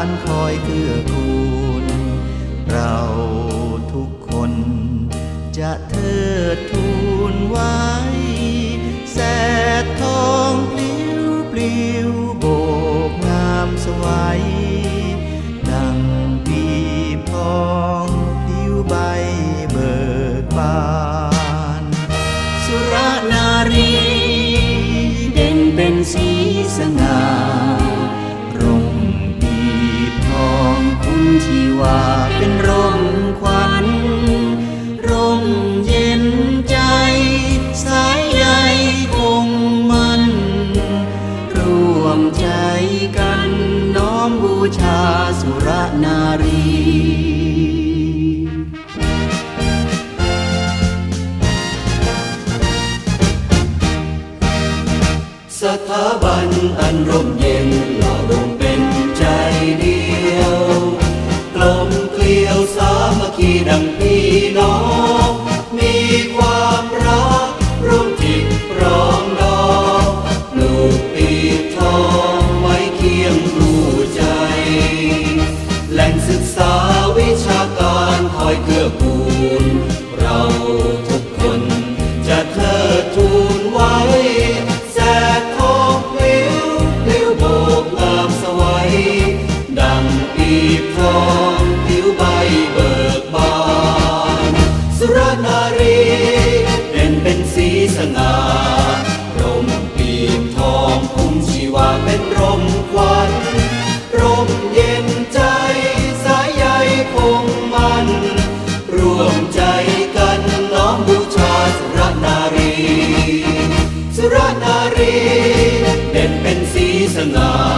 านคอยเกื้อกูล เราทุกคนจะเทิดทูนไว้ แสดทองปลิวปลิวโบกงามสวยดังปีพองปลิวใบเบิกบาน สุรนารี เด่นเป็นสีสง่า ว่าเป็นร่มควันร่มเย็นใจ สายใยคงมันร่วมใจกันน้อมบูชาสุรนารีสถาบันอันร่มเย็น อ สุรนารี เด่นเป็นสีสง่า